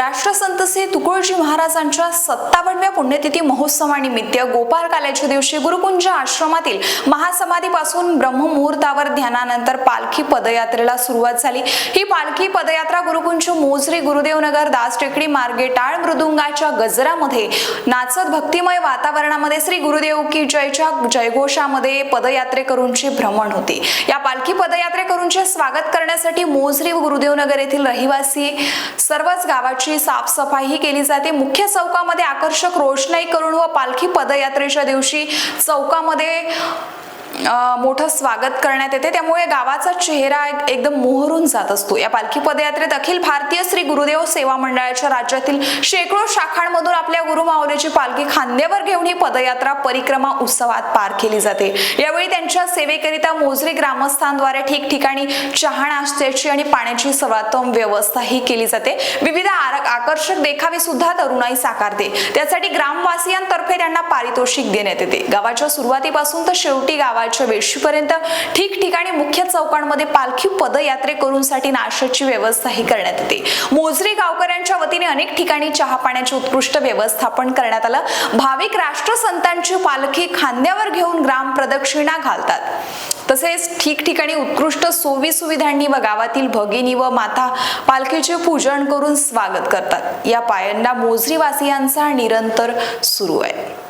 राष्ट्रसंत श्री तुकोळजी महाराजांच्या सत्तावनव्या पुण्यतिथी महोत्सवानिमित्त गोपाळ काल्याच्या दिवशी गुरुकुंज आश्रमातील महासमाधीपासून ब्रह्ममुहूर्तावर ध्यानानंतर पालखी पदयात्रेला सुरुवात झाली. ही पालखी पदयात्रा गुरुकुंज मोजरी गुरुदेवनगर दास टेकडी मार्गे टाळ मृदुंगाच्या गजरामध्ये नाचत भक्तिमय वातावरणामध्ये श्री गुरुदेव की जयच्या जयघोषामध्ये पदयात्रेकरूंची भ्रमण होते. या पालखी पदयात्रेकरूंचे स्वागत करण्यासाठी मोजरी गुरुदेवनगर येथील रहिवासी सर्वच गावाची साफसफाई केली जाते. मुख्य चौकामध्ये आकर्षक रोषणाई करून व पालखी पदयात्रेच्या दिवशी चौकामध्ये मोठं स्वागत करण्यात येते. त्यामुळे गावाचा चेहरा एक- एकदम मोहरून जात असतो. या पालखी पदयात्रेत अखिल भारतीय श्री गुरुदेव सेवा मंडळाच्या राज्यातील शेकडो शाखांमधून आपल्या गुरुमाऊलीची पालखी खांद्यावर घेऊन ही पदयात्रा परिक्रमा उत्सवात पार केली जाते. यावेळी त्यांच्या सेवेकरिता मोजरी ग्रामस्थांद्वारे ठिकठिकाणी चहा नाश्त्याची आणि पाण्याची सर्वोत्तम व्यवस्था ही केली जाते. विविध आकर्षक देखावे सुद्धा तरुणाई साकारते. त्यासाठी ग्रामवासियांतर्फे त्यांना पारितोषिक देण्यात येते. गावाच्या सुरुवातीपासून तर शेवटी गावाच्या वेशीपर्यंत ठिकठिकाणी मुख्य चौकांमध्ये पालखी पदयात्रेकरूंसाठी नाश्त्याची व्यवस्थाही करण्यात येते. मोजरी गावकऱ्यांच्या वतीने अनेक ठिकाणी चहा पाण्याचे उत्कृष्ट व्यवस्थापन करण्यात आलं. भाविक राष्ट्रसंतांची पालखी खांद्यावर घेऊन ग्राम प्रदक्षिणा घालतात. तसेच ठिकठिकाणी उत्कृष्ट सोयी सुविधांनी व गावातील भगिनी व माता पालखीचे पूजन करून स्वागत करतात. या पायांना मोजरीवासियांचा निरंतर सुरू आहे.